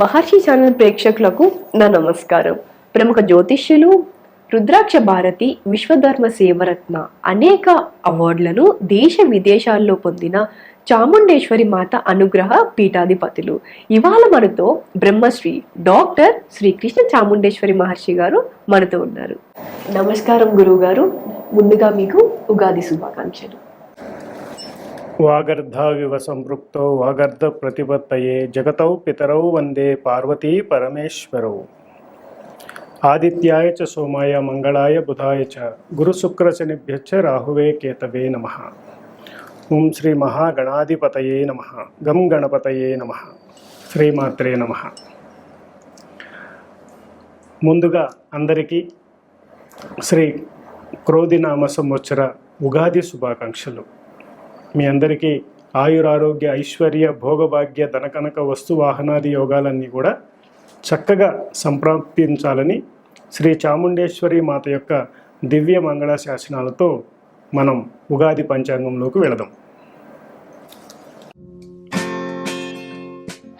మహర్షి channel ప్రేక్షకులకు నా నమస్కారం. ప్రముఖ జ్యోతిష్యులు రుద్రాక్ష భారతి విశ్వధర్మ సేవరత్న అనేక అవార్డులను దేశ విదేశాల్లో పొందిన చాముండేశ్వరి మాత అనుగ్రహ పీఠాధిపతులు. ఇవాళ మనతో బ్రహ్మశ్రీ డాక్టర్ శ్రీకృష్ణ చాముండేశ్వరి మహర్షి గారు మనతో ఉన్నారు. నమస్కారం గురువు గారు ముందుగా మీకు ఉగాది శుభాకాంక్షలు. వాగర్ధావివ సంపృక్తో వాగర్ధ ప్రతిపత్తయే జగతౌ పితరౌ వందే పార్వతీ పరమేశ్వరౌ. ఆదిత్యాయ చ సోమాయ మంగళాయ బుధాయ చ గురుశుక్రశనిభ్యచ్చ రాహువే కేతవే నమ. ఓం శ్రీ మహాగణాధిపతయే నమ. గం గణపతయే నమ. శ్రీమాత్రే నమ. ముందుగా అందరికీ శ్రీ క్రోధినామ సంవత్సర ఉగాది శుభాకాంక్షలు. మీ అందరికీ ఆయురారోగ్య ఐశ్వర్య భోగభాగ్య ధనకనక వస్తు వాహనాది యోగాలన్నీ కూడా చక్కగా సంప్రాప్తించాలని శ్రీ చాముండేశ్వరి మాత యొక్క దివ్య మంగళ శాసనాలతో మనం ఉగాది పంచాంగంలోకి వెళదాం.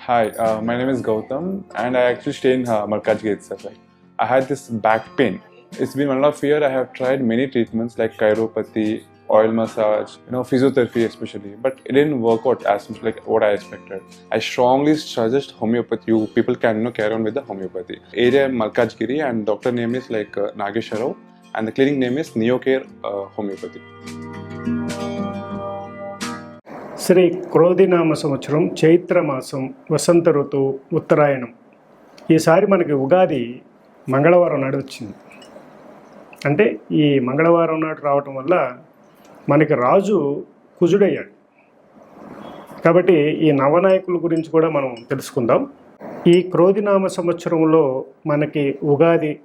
Hi my name is Gautam and I actually stay in Markaz gate sir I had this back pain it's been one of year I have tried many treatments like chiropathy many treatments like chiropathy, oil massage, you know, physiotherapy especially, but it didn't work out as much like what I expected. I strongly suggest homeopathy. You people can you know carry on with the homeopathy. Area Malkajgiri, and doctor name is like uh, Nagesha Rao, and the clinic name is Neocare uh, Homeopathy. Sri క్రోధినామ సంవత్సరం చైత్ర మాసం వసంత ఋతువు ఉత్తరాయణం ఈసారి మనకి ఉగాది మంగళవారం నాడు వచ్చింది అంటే ఈ మంగళవారం నాడు రావటం వల్ల మనకి రాజు కుజుడయ్యాడు. కాబట్టి ఈ నవనాయకుల గురించి కూడా మనం తెలుసుకుందాం. ఈ క్రోధినామ సంవత్సరంలో మనకి ఉగాది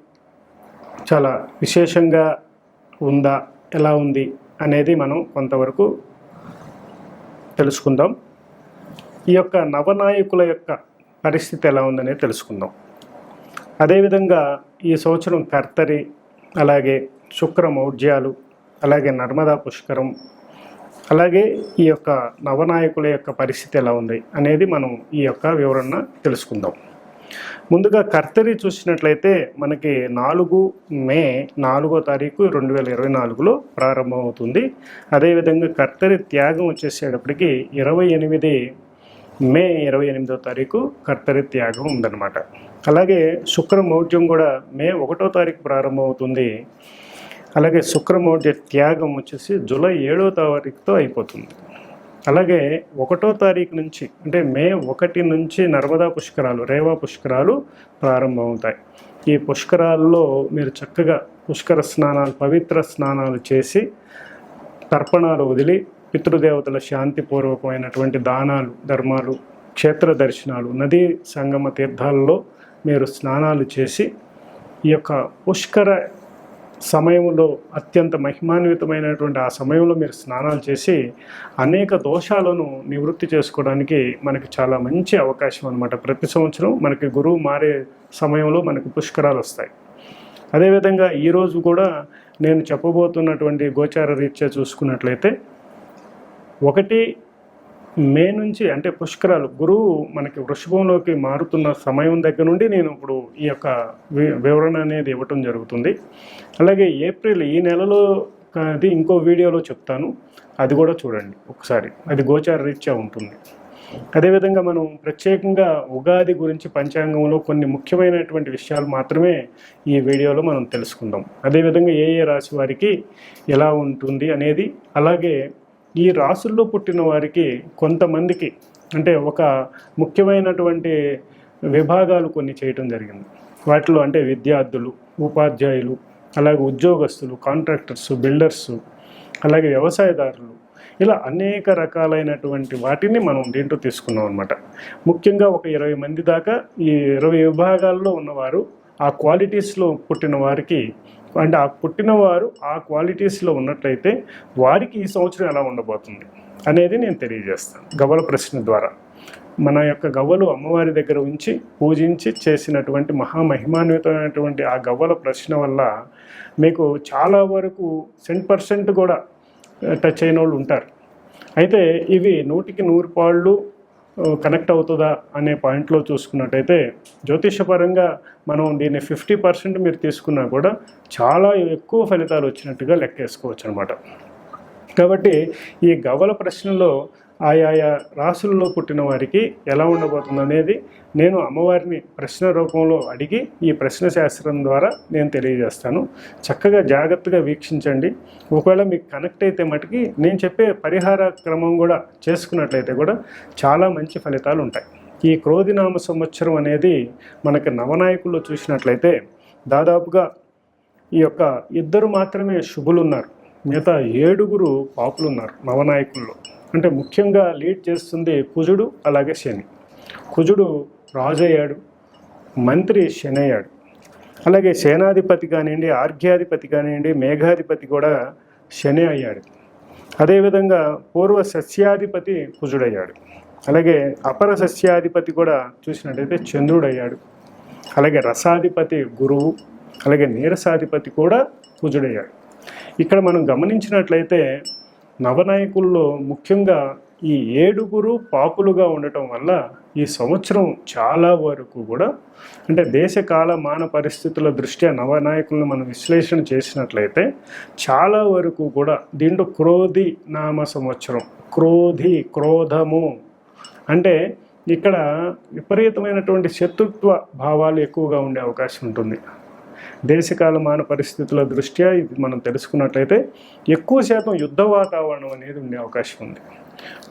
చాలా విశేషంగా ఉందా ఎలా ఉంది అనేది మనం కొంతవరకు తెలుసుకుందాం. ఈ యొక్క నవనాయకుల యొక్క పరిస్థితి ఎలా ఉందనేది తెలుసుకుందాం. అదేవిధంగా ఈ సంవత్సరం కర్తరి అలాగే శుక్ర మౌఢ్యాలు అలాగే నర్మదా పుష్కరం అలాగే ఈ యొక్క నవనాయకుల యొక్క పరిస్థితి ఎలా ఉంది అనేది మనం ఈ యొక్క వివరణ తెలుసుకుందాం. ముందుగా కర్తరి చూసినట్లయితే మనకి నాలుగు మే నాలుగో తారీఖు రెండు వేల ఇరవై నాలుగులో ప్రారంభమవుతుంది. అదేవిధంగా కర్తరి త్యాగం వచ్చేసేటప్పటికి ఇరవై ఎనిమిది మే ఇరవై ఎనిమిదో తారీఖు కర్తరి త్యాగం ఉందన్నమాట. అలాగే శుక్ర మౌఢ్యం కూడా మే ఒకటో తారీఖు ప్రారంభమవుతుంది. అలాగే శుక్రమౌఢ్య త్యాగం వచ్చేసి జూలై ఏడో తారీఖుతో అయిపోతుంది. అలాగే ఒకటో తారీఖు నుంచి అంటే మే ఒకటి నుంచి నర్మదా పుష్కరాలు రేవా పుష్కరాలు ప్రారంభమవుతాయి. ఈ పుష్కరాల్లో మీరు చక్కగా పుష్కర స్నానాలు పవిత్ర స్నానాలు చేసి తర్పణాలు వదిలి పితృదేవతల శాంతిపూర్వకమైనటువంటి దానాలు ధర్మాలు క్షేత్ర దర్శనాలు నదీ సంగమ తీర్థాలలో మీరు స్నానాలు చేసి ఈ యొక్క పుష్కర సమయంలో అత్యంత మహిమాన్వితమైనటువంటి ఆ సమయంలో మీరు స్నానాలు చేసి అనేక దోషాలను నివృత్తి చేసుకోవడానికి మనకి చాలా మంచి అవకాశం అనమాట ప్రతి సంవత్సరం మనకి గురువు మారే సమయంలో మనకి పుష్కరాలు వస్తాయి. అదేవిధంగా ఈరోజు కూడా నేను చెప్పబోతున్నటువంటి గోచార రీత్యా చూసుకున్నట్లయితే ఒకటి మే నుంచి అంటే పుష్కరాలు గురువు మనకి వృషభంలోకి మారుతున్న సమయం దగ్గర నుండి నేను ఇప్పుడు ఈ యొక్క వివరణ అనేది ఇవ్వటం జరుగుతుంది. అలాగే ఏప్రిల్ ఈ నెలలో అది ఇంకో వీడియోలో చెప్తాను. అది కూడా చూడండి ఒకసారి. అది గోచార రీత్యా ఉంటుంది. అదేవిధంగా మనం ప్రత్యేకంగా ఉగాది గురించి పంచాంగంలో కొన్ని ముఖ్యమైనటువంటి విషయాలు మాత్రమే ఈ వీడియోలో మనం తెలుసుకుందాం. అదేవిధంగా ఏ ఏ రాశి వారికి ఎలా ఉంటుంది అనేది అలాగే ఈ రాసుల్లో పుట్టిన వారికి కొంతమందికి అంటే ఒక ముఖ్యమైనటువంటి విభాగాలు కొన్ని చేయటం జరిగింది. వాటిలో అంటే విద్యార్థులు ఉపాధ్యాయులు అలాగే ఉద్యోగస్తులు కాంట్రాక్టర్స్ బిల్డర్స్ అలాగే వ్యవసాయదారులు. ఇలా అనేక రకాలైనటువంటి వాటిని మనం దీంట్లో తీసుకున్నాం అనమాట ముఖ్యంగా ఒక ఇరవై మంది దాకా ఈ ఇరవై విభాగాల్లో ఉన్నవారు ఆ క్వాలిటీస్లో పుట్టిన వారికి అండ్ ఆ పుట్టినవారు ఆ క్వాలిటీస్లో ఉన్నట్లయితే వారికి ఈ సంవత్సరం ఎలా ఉండబోతుంది అనేది నేను తెలియజేస్తాను గవ్వల ప్రశ్న ద్వారా. మన యొక్క గవ్వలు అమ్మవారి దగ్గర ఉంచి పూజించి చేసినటువంటి మహామహిమాన్వితమైనటువంటి ఆ గవ్వల ప్రశ్న వల్ల మీకు చాలా వరకు సెంట్ పర్సెంట్ కూడా టచ్ అయిన వాళ్ళు ఉంటారు. అయితే ఇవి నూటికి నూరు పాళ్ళు కనెక్ట్ అవుతుందా అనే పాయింట్లో చూసుకున్నట్టయితే జ్యోతిషపరంగా మనం దీన్ని ఫిఫ్టీ పర్సెంట్ మీరు తీసుకున్నా కూడా చాలా ఎక్కువ ఫలితాలు వచ్చినట్టుగా లెక్కేసుకోవచ్చు అనమాట కాబట్టి ఈ గవ్వల ప్రశ్నలో ఆయా రాసుల్లో పుట్టిన వారికి ఎలా ఉండబోతుంది అనేది నేను అమ్మవారిని ప్రశ్న రూపంలో అడిగి ఈ ప్రశ్న శాస్త్రం ద్వారా నేను తెలియజేస్తాను. చక్కగా జాగ్రత్తగా వీక్షించండి. ఒకవేళ మీకు కనెక్ట్ అయితే మటుకి నేను చెప్పే పరిహార క్రమం కూడా చేసుకున్నట్లయితే కూడా చాలా మంచి ఫలితాలు ఉంటాయి. ఈ క్రోధినామ సంవత్సరం అనేది మనకి నవనాయకుల్లో చూసినట్లయితే దాదాపుగా ఈ యొక్క ఇద్దరు మాత్రమే శుభులు ఉన్నారు మిగతా ఏడుగురు పాపులు ఉన్నారు నవనాయకుల్లో. అంటే ముఖ్యంగా లీడ్ చేస్తుంది కుజుడు అలాగే శని. కుజుడు రాజు అయ్యాడు మంత్రి శని అయ్యాడు అలాగే సేనాధిపతి కానివ్వండి ఆర్ఘ్యాధిపతి కానివ్వండి మేఘాధిపతి కూడా శని అయ్యాడు. అదేవిధంగా పూర్వ సస్యాధిపతి కుజుడయ్యాడు. అలాగే అపర సస్యాధిపతి కూడా చూసినట్టయితే చంద్రుడయ్యాడు. అలాగే రసాధిపతి గురువు అలాగే నీరసాధిపతి కూడా కుజుడయ్యాడు. ఇక్కడ మనం గమనించినట్లయితే నవనాయకుల్లో ముఖ్యంగా ఈ ఏడుగురు పాపులుగా ఉండటం వల్ల ఈ సంవత్సరం చాలా వరకు కూడా అంటే దేశకాల మాన పరిస్థితుల దృష్ట్యా నవనాయకులను మనం విశ్లేషణ చేసినట్లయితే చాలా వరకు కూడా దీంట్లో క్రోధి నామ సంవత్సరం క్రోధి క్రోధము. అంటే ఇక్కడ విపరీతమైనటువంటి శత్రుత్వ భావాలు ఎక్కువగా ఉండే అవకాశం ఉంటుంది. దేశకాల మాన పరిస్థితుల దృష్ట్యా ఇది మనం తెలుసుకున్నట్లయితే ఎక్కువ శాతం యుద్ధ వాతావరణం అనేది ఉండే అవకాశం ఉంది.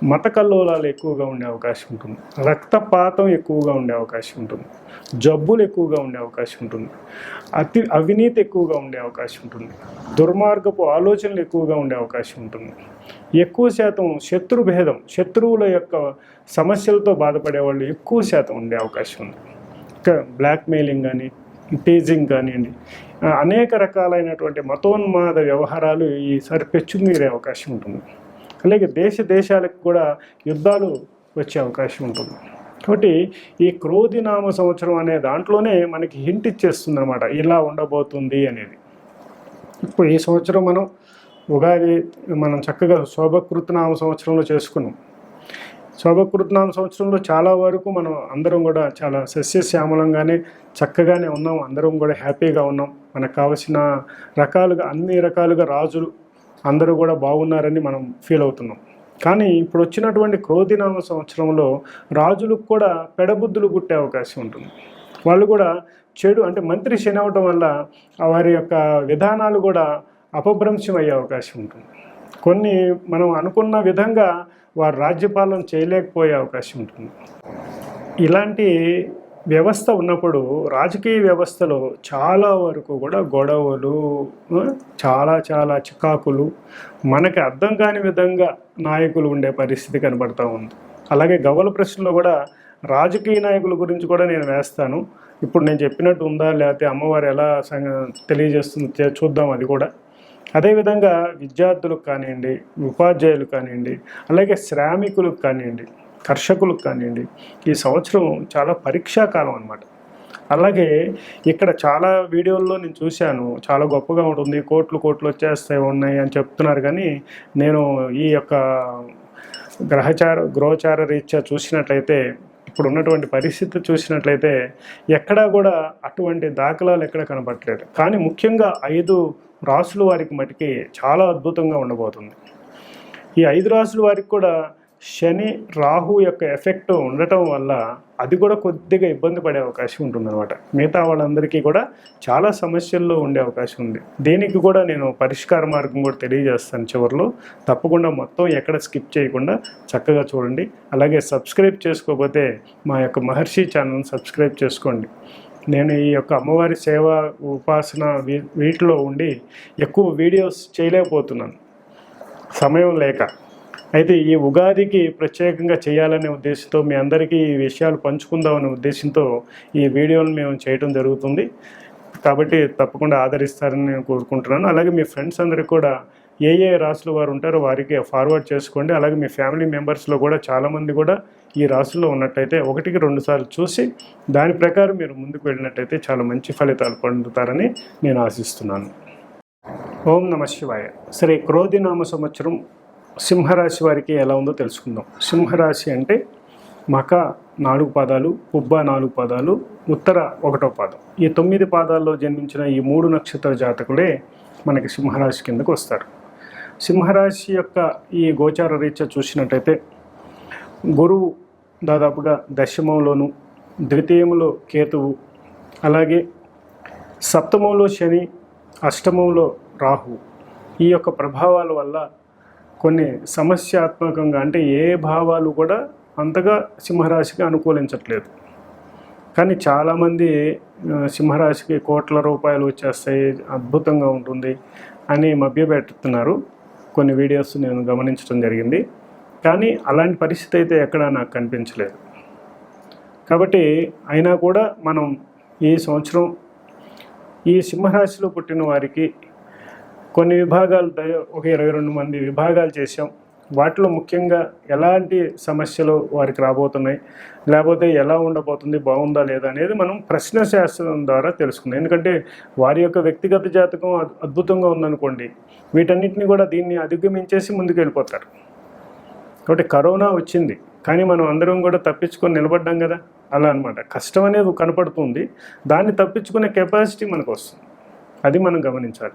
మత కల్లోలాలు ఎక్కువగా ఉండే అవకాశం ఉంటుంది. రక్తపాతం ఎక్కువగా ఉండే అవకాశం ఉంటుంది. జబ్బులు ఎక్కువగా ఉండే అవకాశం ఉంటుంది. అతి అవినీతి ఎక్కువగా ఉండే అవకాశం ఉంటుంది. దుర్మార్గపు ఆలోచనలు ఎక్కువగా ఉండే అవకాశం ఉంటుంది. ఎక్కువ శాతం శత్రు భేదం శత్రువుల యొక్క సమస్యలతో బాధపడే వాళ్ళు ఎక్కువ శాతం ఉండే అవకాశం ఉంది. ఇంకా బ్లాక్మెయిలింగ్ కానీ టీజింగ్ కానివ్వండి. అనేక రకాలైనటువంటి మతోన్మాద వ్యవహారాలు ఈసారి పెచ్చుమీరే అవకాశం ఉంటుంది. అలాగే దేశ దేశాలకు కూడా యుద్ధాలు వచ్చే అవకాశం ఉంటుంది. కాబట్టి ఈ క్రోధినామ సంవత్సరం అనే దాంట్లోనే మనకి హింట్ ఇచ్చేస్తుంది అనమాట ఇలా ఉండబోతుంది అనేది. ఇప్పుడు ఈ సంవత్సరం మనం ఉగాది మనం చక్కగా శోభకృతనామ సంవత్సరంలో చేసుకున్నాం. శోభకృతనామ సంవత్సరంలో చాలా వరకు మనం అందరం కూడా చాలా సస్యశ్యామలంగానే చక్కగానే ఉన్నాం. అందరం కూడా హ్యాపీగా ఉన్నాం. మనకు కావలసిన రకాలుగా అన్ని రకాలుగా రాజులు అందరూ కూడా బాగున్నారని మనం ఫీల్ అవుతున్నాం. కానీ ఇప్పుడు వచ్చినటువంటి క్రోధినామ సంవత్సరంలో రాజులకు కూడా పెడబుద్ధులు పుట్టే అవకాశం ఉంటుంది. వాళ్ళు కూడా చెడు అంటే మంత్రి శని అవటం వల్ల వారి యొక్క విధానాలు కూడా అపభ్రంశం అయ్యే అవకాశం ఉంటుంది. కొన్ని మనం అనుకున్న విధంగా వారు రాజ్యపాలన చేయలేకపోయే అవకాశం ఉంటుంది. ఇలాంటి వ్యవస్థ ఉన్నప్పుడు రాజకీయ వ్యవస్థలో చాలా వరకు కూడా గొడవలు చాలా చాలా చికాకులు మనకి అర్థం కాని విధంగా నాయకులు ఉండే పరిస్థితి కనబడతా ఉంది. అలాగే గవ్వల ప్రశ్నలో కూడా రాజకీయ నాయకుల గురించి కూడా నేను వేస్తాను. ఇప్పుడు నేను చెప్పినట్టు ఉందా లేకపోతే అమ్మవారు ఎలా సంగ- తెలియజేస్తుంది చూద్దాం అది కూడా. అదేవిధంగా విద్యార్థులకు కానివ్వండి ఉపాధ్యాయులు కానివ్వండి అలాగే శ్రామికులకు కానివ్వండి కర్షకులకు కానివ్వండి ఈ సంవత్సరం చాలా పరీక్షాకాలం అన్నమాట. అలాగే ఇక్కడ చాలా వీడియోల్లో నేను చూశాను చాలా గొప్పగా ఉంటుంది కోట్లు కోట్లు వచ్చేస్తాయి ఉన్నాయి అని చెప్తున్నారు. కానీ నేను ఈ యొక్క గ్రహచార గృహచార రీత్యా చూసినట్లయితే ఇప్పుడు ఉన్నటువంటి పరిస్థితి చూసినట్లయితే ఎక్కడా కూడా అటువంటి దాఖలాలు ఎక్కడ కనపడట్లేదు కానీ ముఖ్యంగా ఐదు రాసుల వారికి మటుకి చాలా అద్భుతంగా ఉండబోతుంది. ఈ ఐదు రాసుల వారికి కూడా శని రాహు యొక్క ఎఫెక్ట్ ఉండటం వల్ల అది కూడా కొద్దిగా ఇబ్బంది పడే అవకాశం ఉంటుందన్నమాట. మిగతా వాళ్ళందరికీ కూడా చాలా సమస్యల్లో ఉండే అవకాశం ఉంది. దీనికి కూడా నేను పరిష్కార మార్గం కూడా తెలియజేస్తాను చివరిలో. తప్పకుండా మొత్తం ఎక్కడ స్కిప్ చేయకుండా చక్కగా చూడండి. అలాగే సబ్స్క్రైబ్ చేసుకోకపోతే మా యొక్క మహర్షి ఛానల్ సబ్స్క్రైబ్ చేసుకోండి. నేను ఈ యొక్క అమ్మవారి సేవ ఉపాసన వీ వీటిలో ఉండి ఎక్కువ వీడియోస్ చేయలేకపోతున్నాను. సమయం లేక. అయితే ఈ ఉగాదికి ప్రత్యేకంగా చేయాలనే ఉద్దేశంతో మీ అందరికీ ఈ విషయాలు పంచుకుందామనే ఉద్దేశంతో ఈ వీడియోను మేము చేయడం జరుగుతుంది. కాబట్టి తప్పకుండా ఆదరిస్తారని నేను కోరుకుంటున్నాను. అలాగే మీ ఫ్రెండ్స్ అందరికీ కూడా ఏ ఏ రాసుల వారు ఉంటారో వారికి ఫార్వర్డ్ చేసుకోండి. అలాగే మీ ఫ్యామిలీ మెంబర్స్లో కూడా చాలామంది కూడా ఈ రాశిలో ఉన్నట్టయితే ఒకటికి రెండు సార్లు చూసి దాని ప్రకారం మీరు ముందుకు వెళ్ళినట్టయితే చాలా మంచి ఫలితాలు పొందుతారని నేను ఆశిస్తున్నాను. ఓం నమ శివాయ. శ్రీ క్రోధినామ సంవత్సరం సింహరాశి వారికి ఎలా ఉందో తెలుసుకుందాం. సింహరాశి అంటే మక నాలుగు పాదాలు పుబ్బ నాలుగు పాదాలు ఉత్తర ఒకటో పాదం. ఈ తొమ్మిది పాదాల్లో జన్మించిన ఈ మూడు నక్షత్ర జాతకులే మనకి సింహరాశి కిందకు వస్తారు. సింహరాశి యొక్క ఈ గోచార రీత్యా చూసినట్టయితే గురువు దాదాపుగా దశమంలోను ద్వితీయంలో కేతువు అలాగే సప్తమంలో శని అష్టమంలో రాహు. ఈ యొక్క ప్రభావాల వల్ల కొన్ని సమస్యాత్మకంగా అంటే ఏ భావాలు కూడా అంతగా సింహరాశికి అనుకూలించట్లేదు. కానీ చాలామంది సింహరాశికి కోట్ల రూపాయలు వచ్చేస్తాయి అద్భుతంగా ఉంటుంది అని మభ్యపెడుతున్నారు. కొన్ని వీడియోస్ నేను గమనించడం జరిగింది. కానీ అలాంటి పరిస్థితి అయితే ఎక్కడా నాకు కనిపించలేదు. కాబట్టి అయినా కూడా మనం ఈ సంవత్సరం ఈ సింహరాశిలో పుట్టిన వారికి కొన్ని విభాగాలు ఒక ఇరవై రెండు మంది విభాగాలు చేసాం వాటిలో ముఖ్యంగా ఎలాంటి సమస్యలు వారికి రాబోతున్నాయి? లేకపోతే ఎలా ఉండబోతుంది? బాగుందా లేదా అనేది మనం ప్రశ్న శాస్త్రం ద్వారా తెలుసుకుందాం. ఎందుకంటే వారి యొక్క వ్యక్తిగత జాతకం అద్భుతంగా ఉందనుకోండి వీటన్నిటిని కూడా దీన్ని అధిగమించేసి ముందుకు వెళ్ళిపోతారు కాబట్టి కరోనా వచ్చింది. కానీ మనం అందరం కూడా తప్పించుకొని నిలబడ్డాం కదా? అలా అనమాట కష్టం అనేది కనపడుతుంది. దాన్ని తప్పించుకునే కెపాసిటీ మనకు వస్తుంది. అది మనం గమనించాలి.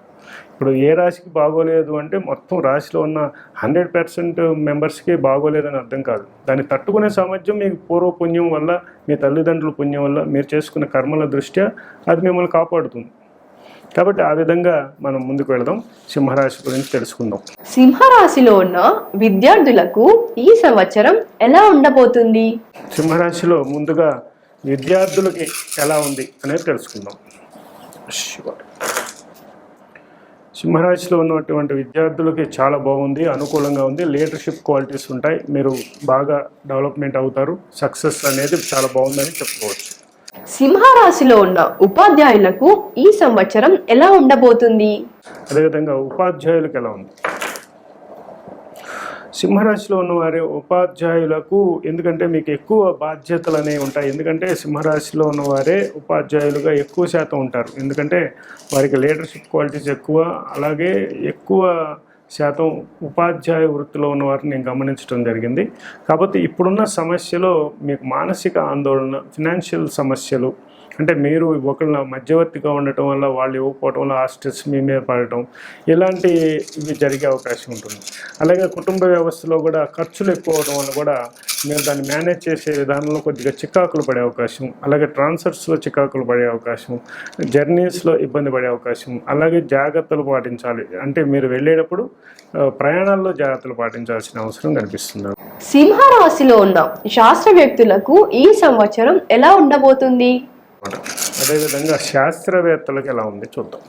ఇప్పుడు ఏ రాశికి బాగోలేదు అంటే మొత్తం రాశిలో ఉన్న హండ్రెడ్ పర్సెంట్ మెంబర్స్కి బాగోలేదని అర్థం కాదు. దాన్ని తట్టుకునే సామర్థ్యం మీకు పూర్వ పుణ్యం వల్ల మీ తల్లిదండ్రుల పుణ్యం వల్ల మీరు చేసుకున్న కర్మల దృష్ట్యా అది మిమ్మల్ని కాపాడుతుంది. కాబట్టి ఆ విధంగా మనం ముందుకు వెళదాం. సింహరాశి గురించి తెలుసుకుందాం. సింహరాశిలో ఉన్న విద్యార్థులకు ఈ సంవత్సరం ఎలా ఉండబోతుంది? సింహరాశిలో ముందుగా విద్యార్థులకి ఎలా ఉంది అనేది తెలుసుకుందాం. సింహరాశిలో ఉన్నటువంటి విద్యార్థులకి చాలా బాగుంది అనుకూలంగా ఉంది లీడర్షిప్ క్వాలిటీస్ ఉంటాయి మీరు బాగా డెవలప్మెంట్ అవుతారు సక్సెస్ అనేది చాలా బాగుందని చెప్పుకోవచ్చు. సింహరాశిలో ఉన్న ఉపాధ్యాయులకు ఈ సంవత్సరం ఎలా ఉండబోతుంది? అదేవిధంగా ఉపాధ్యాయులకు ఎలా ఉంది? సింహరాశిలో ఉన్నవారి ఉపాధ్యాయులకు ఎందుకంటే మీకు ఎక్కువ బాధ్యతలు అనేవి ఉంటాయి. ఎందుకంటే సింహరాశిలో ఉన్నవారే ఉపాధ్యాయులుగా ఎక్కువ శాతం ఉంటారు. ఎందుకంటే వారికి లీడర్షిప్ క్వాలిటీస్ ఎక్కువ. అలాగే ఎక్కువ శాతం ఉపాధ్యాయ వృత్తిలో ఉన్న వారిని నేను గమనించడం జరిగింది. కాబట్టి ఇప్పుడున్న సమస్యలో మీకు మానసిక ఆందోళన ఫినాన్షియల్ సమస్యలు అంటే మీరు ఒకళ్ళ మధ్యవర్తిగా ఉండటం వల్ల వాళ్ళు ఇవ్వకపోవటం వల్ల ఆ స్ట్రెస్ మీ మీద పడటం ఇలాంటి ఇవి జరిగే అవకాశం ఉంటుంది. అలాగే కుటుంబ వ్యవస్థలో కూడా ఖర్చులు ఎక్కువ అవడం వల్ల కూడా మీరు దాన్ని మేనేజ్ చేసే విధానంలో కొద్దిగా చికాకులు పడే అవకాశం అలాగే ట్రాన్స్ఫర్స్లో చికాకులు పడే అవకాశం జర్నీస్లో ఇబ్బంది పడే అవకాశం అలాగే జాగ్రత్తలు పాటించాలి. అంటే మీరు వెళ్ళేటప్పుడు ప్రయాణాల్లో జాగ్రత్తలు పాటించాల్సిన అవసరం కనిపిస్తుంది. సింహరాశిలో ఉన్న శాస్త్రవేత్తలకు ఈ సంవత్సరం ఎలా ఉండబోతుంది? అన్నమాట. అదేవిధంగా శాస్త్రవేత్తలకు ఎలా ఉంది చూద్దాం.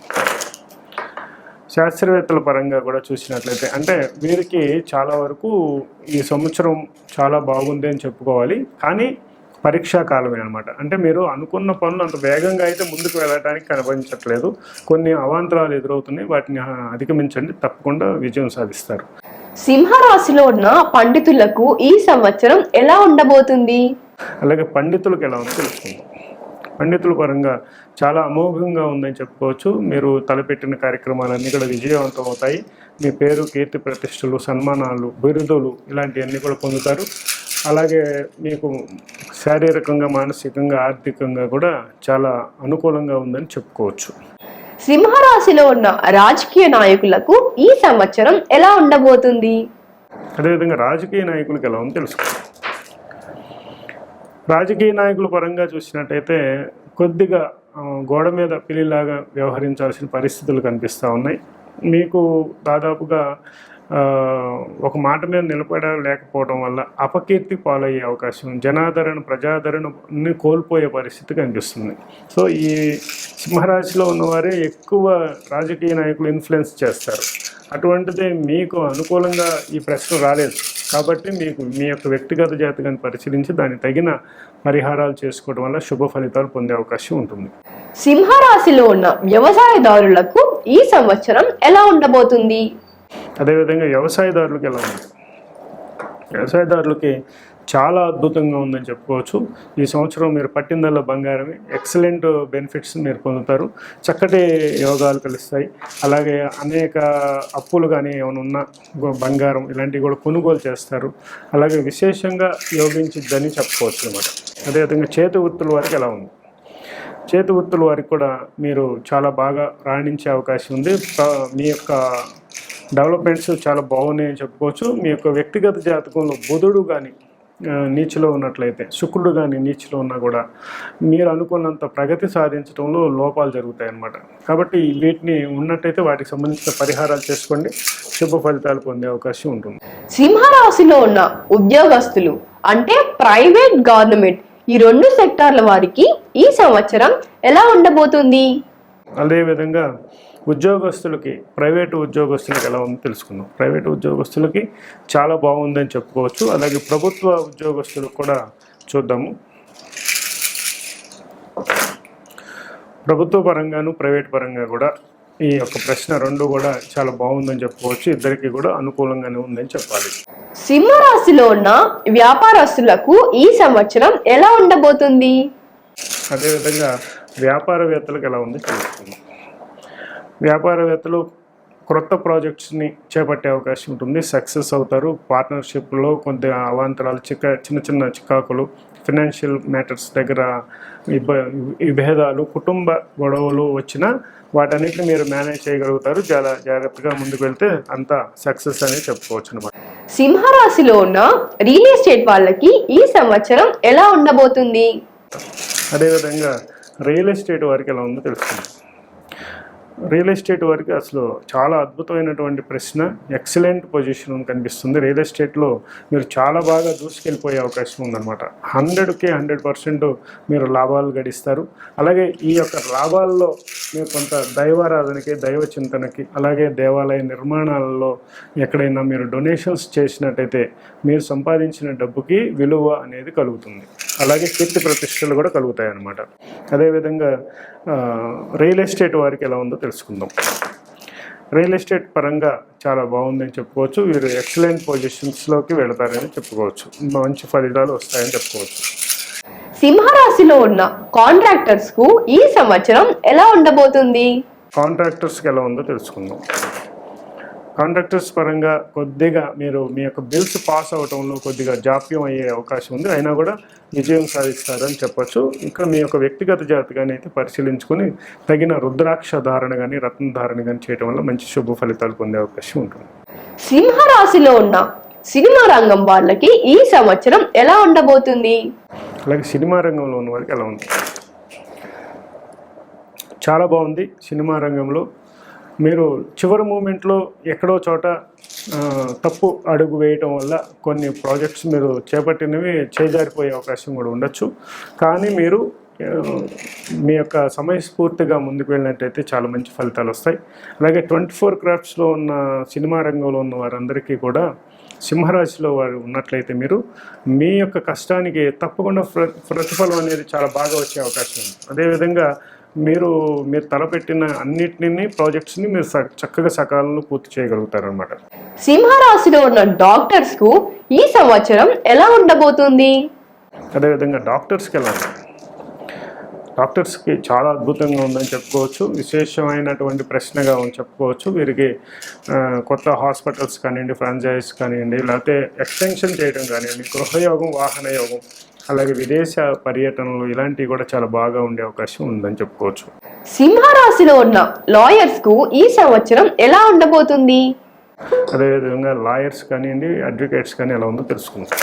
శాస్త్రవేత్తల పరంగా కూడా చూసినట్లయితే అంటే వీరికి చాలా వరకు ఈ సంవత్సరం చాలా బాగుంది అని చెప్పుకోవాలి. కానీ పరీక్షా కాలమే అనమాట అంటే మీరు అనుకున్న పనులు అంత వేగంగా అయితే ముందుకు వెళ్ళడానికి కనిపించట్లేదు కొన్ని అవాంతరాలు ఎదురవుతున్నాయి. వాటిని అధిగమించండి. తప్పకుండా విజయం సాధిస్తారు. సింహరాశిలో ఉన్న పండితులకు ఈ సంవత్సరం ఎలా ఉండబోతుంది? అలాగే పండితులకు ఎలా ఉందో తెలుసుకుందాం. పండితుల పరంగా చాలా అమోఘంగా ఉందని చెప్పుకోవచ్చు. మీరు తలపెట్టిన కార్యక్రమాలన్నీ కూడా విజయవంతం అవుతాయి. మీ పేరు కీర్తి ప్రతిష్టలు సన్మానాలు బిరుదులు ఇలాంటివన్నీ కూడా పొందుతారు. అలాగే మీకు శారీరకంగా మానసికంగా ఆర్థికంగా కూడా చాలా అనుకూలంగా ఉందని చెప్పుకోవచ్చు. సింహరాశిలో ఉన్న రాజకీయ నాయకులకు ఈ సంవత్సరం ఎలా ఉండబోతుంది? అదేవిధంగా రాజకీయ నాయకులకు ఎలా ఉందో తెలుసుకుందాం రాజకీయ నాయకుల పరంగా చూసినట్టయితే కొద్దిగా గోడ మీద పిల్లిలాగా వ్యవహరించాల్సిన పరిస్థితులు కనిపిస్తూ ఉన్నాయి. మీకు దాదాపుగా ఒక మాట మీద నిలబడలేకపోవడం వల్ల అపకీర్తి పాలయ్యే అవకాశం జనాదరణ ప్రజాదరణని కోల్పోయే పరిస్థితి కనిపిస్తుంది. సో ఈ సింహరాశిలో ఉన్నవారే ఎక్కువ రాజకీయ నాయకులు ఇన్ఫ్లుయెన్స్ చేస్తారు. అటువంటిది మీకు అనుకూలంగా ఈ ప్రశ్న రాలేదు. కాబట్టి మీకు మీ యొక్క వ్యక్తిగత జాతకాన్ని పరిశీలించి దానికి తగిన పరిహారాలు చేసుకోవడం వల్ల శుభ ఫలితాలు పొందే అవకాశం ఉంటుంది. సింహరాశిలో ఉన్న వ్యవసాయదారులకు ఈ సంవత్సరం ఎలా ఉండబోతుంది? అదేవిధంగా వ్యవసాయదారులకు ఎలా ఉంది? వ్యవసాయదారులకి చాలా అద్భుతంగా ఉందని చెప్పుకోవచ్చు. ఈ సంవత్సరం మీరు పట్టిందల్లా బంగారమే. ఎక్సలెంట్ బెనిఫిట్స్ మీరు పొందుతారు. చక్కటి యోగాలు కలుస్తాయి అలాగే అనేక అప్పులు కానీ ఏమైనా ఉన్నా బంగారం ఇలాంటివి కూడా కొనుగోలు చేస్తారు. అలాగే విశేషంగా యోగించిద్దని చెప్పుకోవచ్చు అనమాట అదేవిధంగా చేతి వృత్తుల వారికి ఎలా ఉంది? చేతి వృత్తుల వారికి కూడా మీరు చాలా బాగా రాణించే అవకాశం ఉంది. మీ యొక్క డెవలప్మెంట్స్ చాలా బాగున్నాయని చెప్పుకోవచ్చు. మీ యొక్క వ్యక్తిగత జాతకంలో బుధుడు కానీ నీచిలో ఉన్నట్లయితే శుక్రుడు కానీ నీచిలో ఉన్నా కూడా మీరు అనుకున్నంత ప్రగతి సాధించడంలో లోపాలు జరుగుతాయి అన్నమాట కాబట్టి వీటిని ఉన్నట్టయితే వాటికి సంబంధించిన పరిహారాలు చేసుకోండి. శుభ ఫలితాలు పొందే అవకాశం ఉంటుంది. సింహరాశిలో ఉన్న ఉద్యోగస్తులు అంటే ప్రైవేట్ గవర్నమెంట్ ఈ రెండు సెక్టార్ల వారికి ఈ సంవత్సరం ఎలా ఉండబోతుంది? అదేవిధంగా ఉద్యోగస్తులకి ప్రైవేటు ఉద్యోగస్తులకి ఎలా ఉందో తెలుసుకుందాం. ప్రైవేటు ఉద్యోగస్తులకి చాలా బాగుందని చెప్పుకోవచ్చు. అలాగే ప్రభుత్వ ఉద్యోగస్తులకు కూడా చూద్దాము. ప్రభుత్వ పరంగాను ప్రైవేట్ పరంగా కూడా ఈ యొక్క ప్రశ్న రెండు కూడా చాలా బాగుందని చెప్పుకోవచ్చు. ఇద్దరికి కూడా అనుకూలంగానే ఉందని చెప్పాలి. సింహరాశిలో ఉన్న వ్యాపారస్తులకు ఈ సంవత్సరం ఎలా ఉండబోతుంది? అదేవిధంగా వ్యాపారవేత్తలకు ఎలా ఉంది? తెలుసుకుందాం. వ్యాపారవేత్తలు క్రొత్త ప్రాజెక్ట్స్ని చేపట్టే అవకాశం ఉంటుంది. సక్సెస్ అవుతారు. పార్ట్నర్షిప్లో కొద్ది అవాంతరాలు చిక్క చిన్న చిన్న చికాకులు ఫినాన్షియల్ మ్యాటర్స్ దగ్గర ఇబ్బ విభేదాలు కుటుంబ గొడవలు వచ్చినా వాటన్నిటిని మీరు మేనేజ్ చేయగలుగుతారు. చాలా జాగ్రత్తగా ముందుకు వెళ్తే అంతా సక్సెస్ అని చెప్పుకోవచ్చు అనమాట సింహరాశిలో ఉన్న రియల్ ఎస్టేట్ వాళ్ళకి ఈ సంవత్సరం ఎలా ఉండబోతుంది? అదేవిధంగా రియల్ ఎస్టేట్ వారికి ఎలా ఉందో తెలుసుకుందాం. రియల్ ఎస్టేట్ వారికి అసలు చాలా అద్భుతమైనటువంటి ప్రశ్న ఎక్సలెంట్ పొజిషన్ కనిపిస్తుంది. రియల్ ఎస్టేట్లో మీరు చాలా బాగా దూసుకెళ్ళిపోయే అవకాశం ఉందన్నమాట. హండ్రెడ్కి హండ్రెడ్ పర్సెంట్ మీరు లాభాలు గడిస్తారు. అలాగే ఈ యొక్క లాభాల్లో మీరు కొంత దైవారాధనకి దైవ చింతనకి అలాగే దేవాలయ నిర్మాణాలలో ఎక్కడైనా మీరు డొనేషన్స్ చేసినట్టయితే మీరు సంపాదించిన డబ్బుకి విలువ అనేది కలుగుతుంది. అలాగే కీర్తి ప్రతిష్టలు కూడా కలుగుతాయి అన్నమాట అదేవిధంగా రియల్ ఎస్టేట్ వారికి ఎలా ఉందో తెలుసుకుందాం. రియల్ ఎస్టేట్ పరంగా చాలా బాగుందని చెప్పుకోవచ్చు. వీరు ఎక్సలెంట్ పొజిషన్స్లోకి వెళతారని చెప్పుకోవచ్చు. మంచి ఫలితాలు వస్తాయని చెప్పుకోవచ్చు. సింహరాశిలో ఉన్న కాంట్రాక్టర్స్కు ఈ సంవత్సరం ఎలా ఉండబోతుంది? కాంట్రాక్టర్స్కి ఎలా ఉందో తెలుసుకుందాం. కాంట్రాక్టర్స్ పరంగా కొద్దిగా మీరు మీ యొక్క బిల్స్ పాస్ అవటంలో కొద్దిగా జాప్యం అయ్యే అవకాశం ఉంది. అయినా కూడా విజయం సాధిస్తారని చెప్పొచ్చు. ఇక్కడ మీ యొక్క వ్యక్తిగత జాతకాన్ని అయితే పరిశీలించుకొని తగిన రుద్రాక్ష ధారణ కానీ రత్న ధారణ కానీ చేయడం వల్ల మంచి శుభ ఫలితాలు పొందే అవకాశం ఉంటుంది. సింహరాశిలో ఉన్న సినిమా రంగం వాళ్ళకి ఈ సంవత్సరం ఎలా ఉండబోతుంది? అలాగే సినిమా రంగంలో ఉన్న వారికి ఎలా ఉంది? చాలా బాగుంది. సినిమా రంగంలో మీరు చివరి మూమెంట్లో ఎక్కడో చోట తప్పు అడుగు వేయటం వల్ల కొన్ని ప్రాజెక్ట్స్ మీరు చేపట్టినవి చేజారిపోయే అవకాశం కూడా ఉండొచ్చు. కానీ మీరు మీ యొక్క సమయస్ఫూర్తిగా ముందుకు వెళ్ళినట్టయితే చాలా మంచి ఫలితాలు వస్తాయి. అలాగే ట్వంటీ ఫోర్ క్రాఫ్ట్స్లో ఉన్న సినిమా రంగంలో ఉన్న వారందరికీ కూడా సింహరాశిలో వారు ఉన్నట్లయితే మీరు మీ యొక్క కష్టానికి తప్పకుండా ప్ర ప్రతిఫలం అనేది చాలా బాగా వచ్చే అవకాశం ఉంది. అదేవిధంగా మీరు మీరు తలపెట్టిన అన్నిటిని ప్రాజెక్ట్స్ని మీరు చక్కగా సకాలంలో పూర్తి చేయగలుగుతారనమాట సింహరాశిలో ఉన్న డాక్టర్స్కు ఈ సంవత్సరం ఎలా ఉండబోతుంది? అదేవిధంగా డాక్టర్స్కి ఎలా డాక్టర్స్కి చాలా అద్భుతంగా ఉందని చెప్పుకోవచ్చు. విశేషమైనటువంటి ప్రశ్నగా ఉంది చెప్పుకోవచ్చు. వీరికి కొత్త హాస్పిటల్స్ కానివ్వండి ఫ్రాంచైజ్ కానివ్వండి లేకపోతే ఎక్స్టెన్షన్ చేయడం కానివ్వండి గృహయోగం వాహన యోగం అలాగే విదేశ పర్యటనలు ఇలాంటివి కూడా చాలా బాగా ఉండే అవకాశం ఉందని చెప్పుకోవచ్చు. సింహరాశిలో ఉన్న లాయర్స్కు ఈ సంవత్సరం ఎలా ఉండబోతుంది? అదేవిధంగా లాయర్స్ కానివ్వండి అడ్వకేట్స్ కానీ ఎలా ఉందో తెలుసుకుందాం.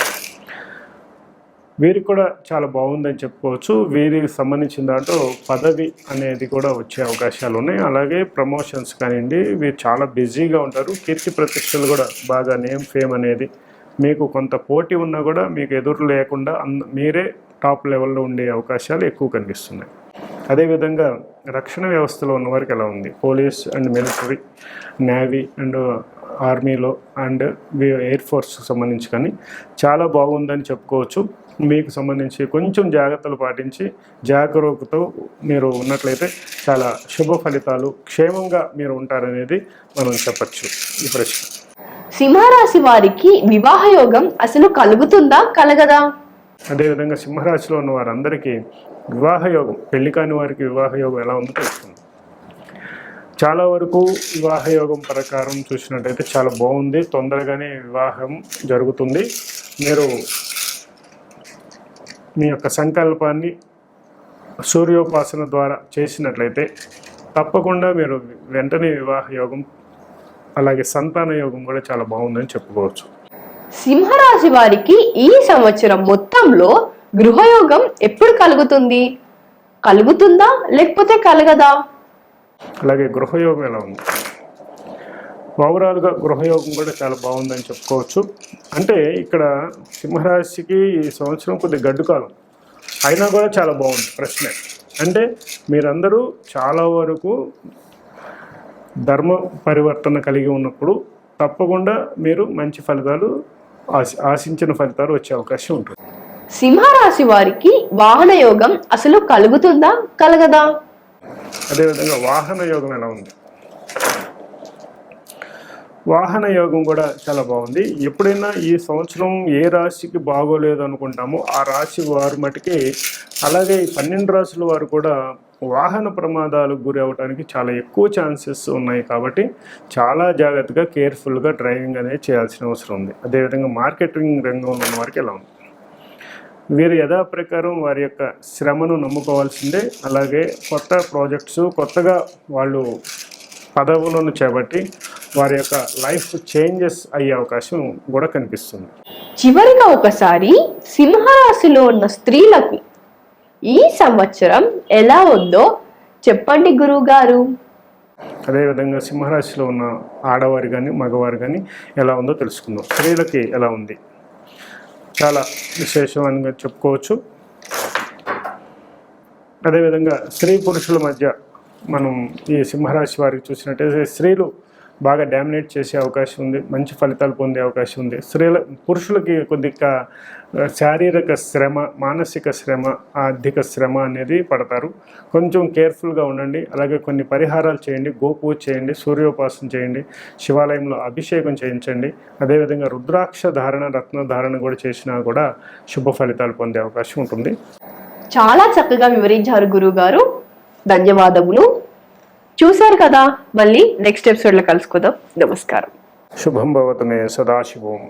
వీరికి కూడా చాలా బాగుందని చెప్పుకోవచ్చు. వీరికి సంబంధించిన దాంట్లో పదవి అనేది కూడా వచ్చే అవకాశాలు ఉన్నాయి. అలాగే ప్రమోషన్స్ కానివ్వండి వీరు చాలా బిజీగా ఉంటారు. కీర్తి ప్రతిష్టలు కూడా బాగా నేమ్ ఫేమ్ అనేది మీకు కొంత పోటీ ఉన్నా కూడా మీకు ఎదురు లేకుండా అంద మీరే టాప్ లెవెల్లో ఉండే అవకాశాలు ఎక్కువ కనిపిస్తున్నాయి. అదేవిధంగా రక్షణ వ్యవస్థలో ఉన్న వారికి ఎలా ఉంది? Police and military navy and ఆర్మీలో అండ్ ఎయిర్ ఫోర్స్కి సంబంధించి కానీ చాలా బాగుందని చెప్పుకోవచ్చు. మీకు సంబంధించి కొంచెం జాగ్రత్తలు పాటించి జాగరూకతో మీరు ఉన్నట్లయితే చాలా శుభ ఫలితాలు క్షేమంగా మీరు ఉంటారనేది మనం చెప్పచ్చు. ఈ ప్రశ్న. సింహరాశి వారికి వివాహ యోగం అసలు కలుగుతుందా కలగదా? అదేవిధంగా సింహరాశిలో ఉన్న వారందరికీ వివాహ యోగం పెళ్ళి కాని వారికి వివాహ యోగం ఎలా ఉందో తెలుస్తుంది. చాలా వరకు వివాహ యోగం ప్రకారం చూసినట్టయితే చాలా బాగుంది తొందరగానే వివాహం జరుగుతుంది. మీరు మీ యొక్క సంకల్పాన్ని సూర్యోపాసన ద్వారా చేసినట్లయితే తప్పకుండా మీరు వెంటనే వివాహ యోగం అలాగే సంతాన యోగం కూడా చాలా బాగుందని చెప్పుకోవచ్చు. సింహరాశి వారికి ఈ సంవత్సరం మొత్తంలో గృహయోగం ఎప్పుడు కలుగుతుంది? కలుగుతుందా? లేకపోతే కలగదా? అలాగే గృహయోగం ఎలా ఉంది? ఓవరాల్గా గృహయోగం కూడా చాలా బాగుందని చెప్పుకోవచ్చు. అంటే ఇక్కడ సింహరాశికి ఈ సంవత్సరం కొద్ది గడ్డు కాలం. అయినా కూడా చాలా బాగుంది ప్రశ్నే. అంటే మీరందరూ చాలా వరకు ధర్మ పరివర్తన కలిగి ఉన్నప్పుడు తప్పకుండా మీరు మంచి ఫలితాలు ఆశ ఆశించిన ఫలితాలు వచ్చే అవకాశం ఉంటుంది. సింహరాశి వారికి వాహన యోగం అసలు కలుగుతుందా? కలగదా? అదేవిధంగా వాహన యోగం ఎలా ఉంది? వాహన యోగం కూడా చాలా బాగుంది. ఎప్పుడైనా ఈ సంవత్సరం ఏ రాశికి బాగోలేదు అనుకుంటామో ఆ రాశి వారు మటుకి అలాగే ఈ పన్నెండు రాశుల వారు కూడా వాహన ప్రమాదాలకు గురి అవ్వడానికి చాలా ఎక్కువ ఛాన్సెస్ ఉన్నాయి కాబట్టి చాలా జాగ్రత్తగా కేర్ఫుల్గా డ్రైవింగ్ అనేది చేయాల్సిన అవసరం ఉంది. అదేవిధంగా మార్కెటింగ్ రంగంలో ఉన్న వారికి ఎలా ఉంది? వీరు యథాప్రకారం వారి యొక్క శ్రమను నమ్ముకోవాల్సిందే. అలాగే కొత్త ప్రాజెక్ట్స్ కొత్తగా వాళ్ళు పదవులను చేపట్టి వారి యొక్క లైఫ్ చేంజెస్ అయ్యే అవకాశం కూడా కనిపిస్తుంది. చివరిగా ఒకసారి సింహరాశిలో ఉన్న స్త్రీలకు ఈ సంవత్సరం ఎలా ఉందో చెప్పండి గురువు గారు అదేవిధంగా సింహరాశిలో ఉన్న ఆడవారు కానీ మగవారు కానీ ఎలా ఉందో తెలుసుకుందాం. స్త్రీలకి ఎలా ఉంది? చాలా విశేషం అని చెప్పుకోవచ్చు. అదేవిధంగా స్త్రీ పురుషుల మధ్య మనం ఈ సింహరాశి వారికి చూసినట్టయితే స్త్రీలు బాగా డామినేట్ చేసే అవకాశం ఉంది మంచి ఫలితాలు పొందే అవకాశం ఉంది. స్త్రీల పురుషులకి కొద్దిగా శారీరక శ్రమ మానసిక శ్రమ ఆర్థిక శ్రమ అనేది పడతారు. కొంచెం కేర్ఫుల్గా ఉండండి అలాగే కొన్ని పరిహారాలు చేయండి గోపూజ చేయండి సూర్యోపాసన చేయండి శివాలయంలో అభిషేకం చేయించండి. అదేవిధంగా రుద్రాక్ష ధారణ రత్న ధారణ కూడా చేసినా కూడా శుభ ఫలితాలు పొందే అవకాశం ఉంటుంది. చాలా చక్కగా వివరించారు గురువు గారు ధన్యవాదములు. చూశారు కదా? మళ్ళీ నెక్స్ట్ ఎపిసోడ్లో కలుసుకుందాం. నమస్కారం. శుభం భవతమే సదాశివం.